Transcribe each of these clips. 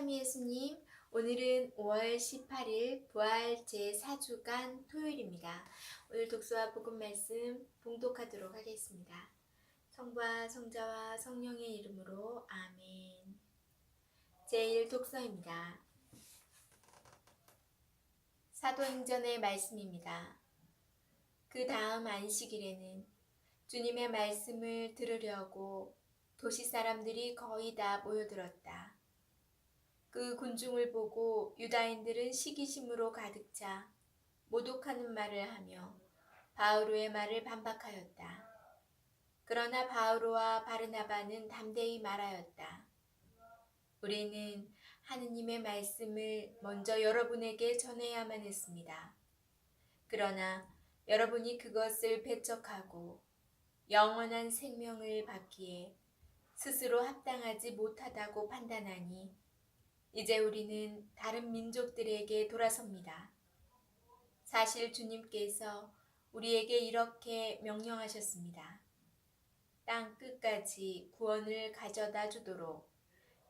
참 예수님, 오늘은 5월 18일 부활 제4주간 토요일입니다. 오늘 독서와 복음 말씀 봉독하도록 하겠습니다. 성부와 성자와 성령의 이름으로 아멘. 제1 독서입니다. 사도행전의 말씀입니다. 그 다음 안식일에는 주님의 말씀을 들으려고 도시 사람들이 거의 다 모여들었다. 그 군중을 보고 유다인들은 시기심으로 가득 차 모독하는 말을 하며 바오로의 말을 반박하였다. 그러나 바오로와 바르나바는 담대히 말하였다. 우리는 하느님의 말씀을 먼저 여러분에게 전해야만 했습니다. 그러나 여러분이 그것을 배척하고 영원한 생명을 받기에 스스로 합당하지 못하다고 판단하니 이제 우리는 다른 민족들에게 돌아섭니다. 사실 주님께서 우리에게 이렇게 명령하셨습니다. 땅 끝까지 구원을 가져다 주도록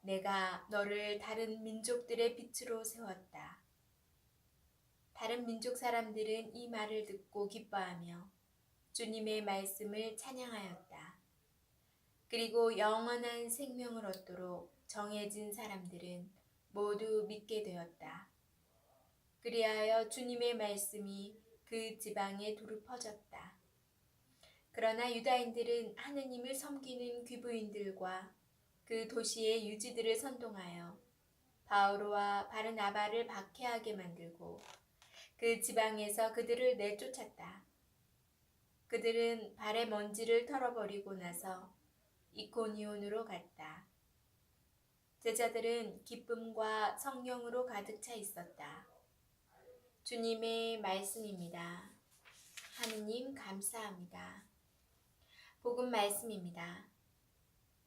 내가 너를 다른 민족들의 빛으로 세웠다. 다른 민족 사람들은 이 말을 듣고 기뻐하며 주님의 말씀을 찬양하였다. 그리고 영원한 생명을 얻도록 정해진 사람들은 모두 믿게 되었다. 그리하여 주님의 말씀이 그 지방에 두루 퍼졌다. 그러나 유다인들은 하느님을 섬기는 귀부인들과 그 도시의 유지들을 선동하여 바오로와 바르나바를 박해하게 만들고 그 지방에서 그들을 내쫓았다. 그들은 발의 먼지를 털어버리고 나서 이코니온으로 갔다. 제자들은 기쁨과 성령으로 가득 차 있었다. 주님의 말씀입니다. 하느님 감사합니다. 복음 말씀입니다.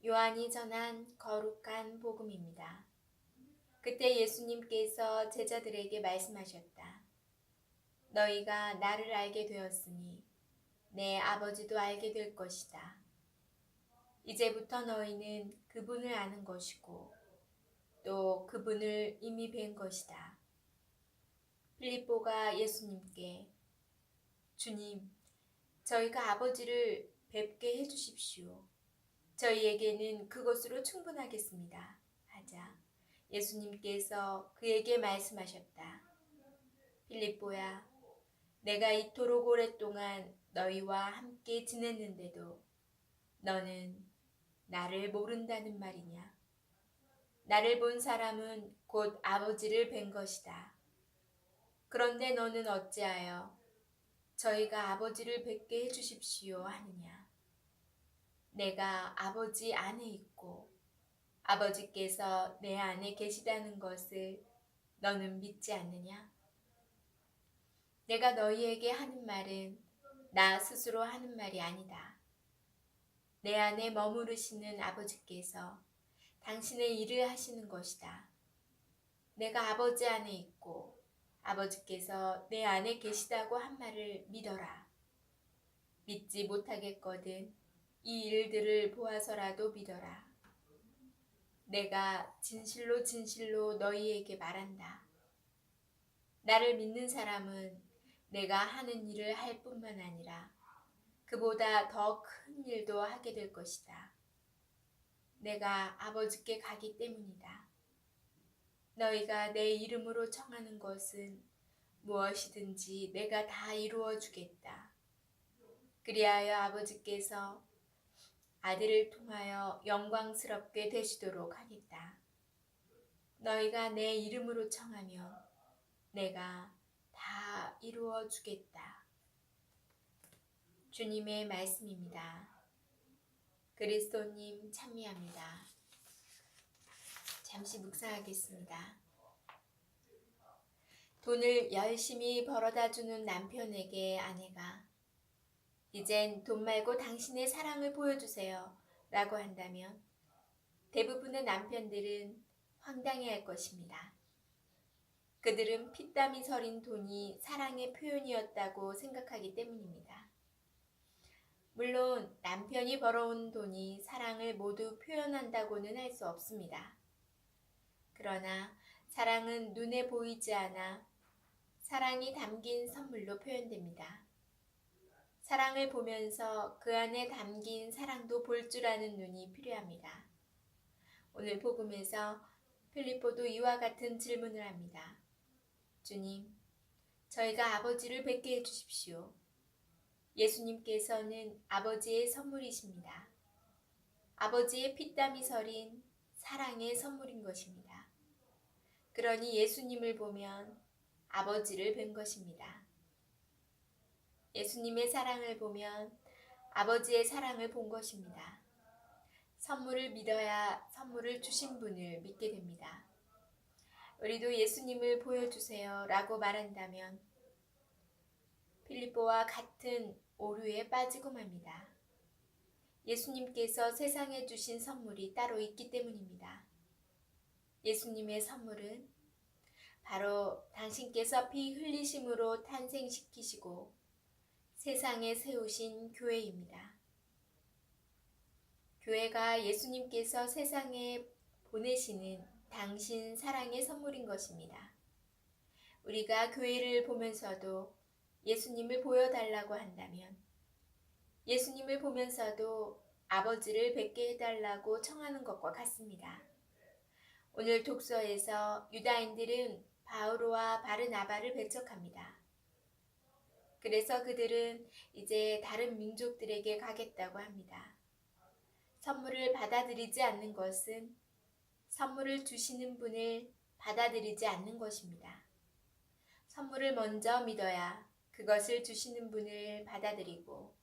요한이 전한 거룩한 복음입니다. 그때 예수님께서 제자들에게 말씀하셨다. 너희가 나를 알게 되었으니 내 아버지도 알게 될 것이다. 이제부터 너희는 그분을 아는 것이고 또 그분을 이미 뵌 것이다. 필리포가 예수님께 주님, 저희가 아버지를 뵙게 해주십시오. 저희에게는 그것으로 충분하겠습니다. 하자 예수님께서 그에게 말씀하셨다. 필리포야, 내가 이토록 오랫동안 너희와 함께 지냈는데도 너는 나를 모른다는 말이냐? 나를 본 사람은 곧 아버지를 뵌 것이다. 그런데 너는 어찌하여 저희가 아버지를 뵙게 해주십시오 하느냐? 내가 아버지 안에 있고 아버지께서 내 안에 계시다는 것을 너는 믿지 않느냐? 내가 너희에게 하는 말은 나 스스로 하는 말이 아니다. 내 안에 머무르시는 아버지께서 당신의 일을 하시는 것이다. 내가 아버지 안에 있고 아버지께서 내 안에 계시다고 한 말을 믿어라. 믿지 못하겠거든 이 일들을 보아서라도 믿어라. 내가 진실로 진실로 너희에게 말한다. 나를 믿는 사람은 내가 하는 일을 할 뿐만 아니라 그보다 더 큰 일도 하게 될 것이다. 내가 아버지께 가기 때문이다. 너희가 내 이름으로 청하는 것은 무엇이든지 내가 다 이루어 주겠다. 그리하여 아버지께서 아들을 통하여 영광스럽게 되시도록 하겠다. 너희가 내 이름으로 청하며 내가 다 이루어 주겠다. 주님의 말씀입니다. 그리스도님 참미합니다. 잠시 묵상하겠습니다. 돈을 열심히 벌어다 주는 남편에게 아내가 이젠 돈 말고 당신의 사랑을 보여주세요. 라고 한다면 대부분의 남편들은 황당해 할 것입니다. 그들은 피땀이 서린 돈이 사랑의 표현이었다고 생각하기 때문입니다. 물론 남편이 벌어온 돈이 사랑을 모두 표현한다고는 할 수 없습니다. 그러나 사랑은 눈에 보이지 않아 사랑이 담긴 선물로 표현됩니다. 사랑을 보면서 그 안에 담긴 사랑도 볼 줄 아는 눈이 필요합니다. 오늘 복음에서 필리포도 이와 같은 질문을 합니다. 주님, 저희가 아버지를 뵙게 해주십시오. 예수님께서는 아버지의 선물이십니다. 아버지의 피땀이 서린 사랑의 선물인 것입니다. 그러니 예수님을 보면 아버지를 뵌 것입니다. 예수님의 사랑을 보면 아버지의 사랑을 본 것입니다. 선물을 믿어야 선물을 주신 분을 믿게 됩니다. 우리도 예수님을 보여주세요 라고 말한다면 필리포와 같은 오류에 빠지고 맙니다. 예수님께서 세상에 주신 선물이 따로 있기 때문입니다. 예수님의 선물은 바로 당신께서 피 흘리심으로 탄생시키시고 세상에 세우신 교회입니다. 교회가 예수님께서 세상에 보내시는 당신 사랑의 선물인 것입니다. 우리가 교회를 보면서도 예수님을 보여달라고 한다면 예수님을 보면서도 아버지를 뵙게 해달라고 청하는 것과 같습니다. 오늘 독서에서 유다인들은 바오로와 바르나바를 배척합니다. 그래서 그들은 이제 다른 민족들에게 가겠다고 합니다. 선물을 받아들이지 않는 것은 선물을 주시는 분을 받아들이지 않는 것입니다. 선물을 먼저 믿어야 그것을 주시는 분을 받아들이고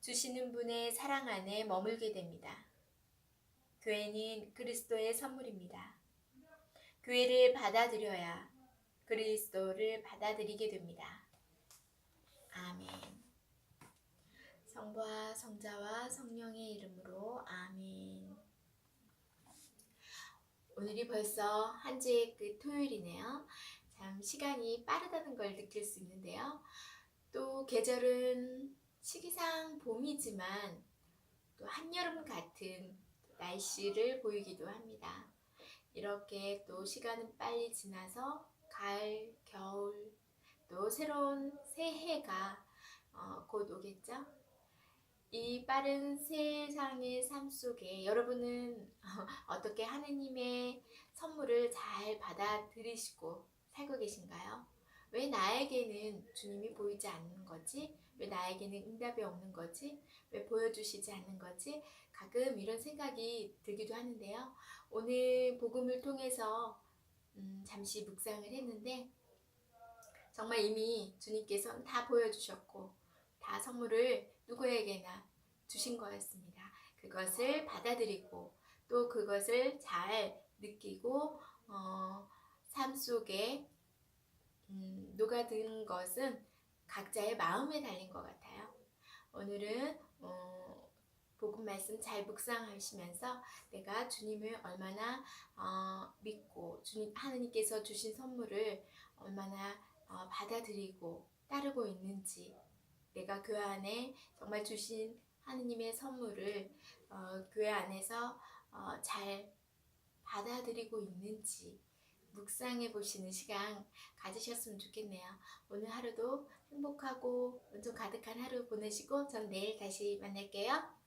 주시는 분의 사랑 안에 머물게 됩니다. 교회는 그리스도의 선물입니다. 교회를 받아들여야 그리스도를 받아들이게 됩니다. 아멘. 성부와 성자와 성령의 이름으로 아멘. 오늘이 벌써 한 주의 끝 토요일이네요. 참 시간이 빠르다는 걸 느낄 수 있는데요. 또 계절은 시기상 봄이지만 또 한여름 같은 날씨를 보이기도 합니다. 이렇게 또 시간은 빨리 지나서 가을, 겨울, 또 새로운 새해가 어, 곧 오겠죠? 이 빠른 세상의 삶 속에 여러분은 어떻게 하느님의 선물을 잘 받아들이시고 살고 계신가요? 왜 나에게는 주님이 보이지 않는 거지? 왜 나에게는 응답이 없는 거지? 왜 보여주시지 않는 거지? 가끔 이런 생각이 들기도 하는데요. 오늘 복음을 통해서 음, 잠시 묵상을 했는데 정말 이미 주님께서는 다 보여주셨고 다 선물을 누구에게나 주신 거였습니다. 그것을 받아들이고 또 그것을 잘 느끼고 어, 삶 속에 음, 녹아든 것은 각자의 마음에 달린 것 같아요. 오늘은 어, 복음 말씀 잘 묵상하시면서 내가 주님을 얼마나 어, 믿고 주님 하느님께서 주신 선물을 얼마나 어, 받아들이고 따르고 있는지 내가 그 안에 정말 주신 하느님의 선물을 어, 교회 안에서 어, 잘 받아들이고 있는지 묵상해 보시는 시간 가지셨으면 좋겠네요. 오늘 하루도 행복하고 온전 가득한 하루 보내시고 전 내일 다시 만날게요.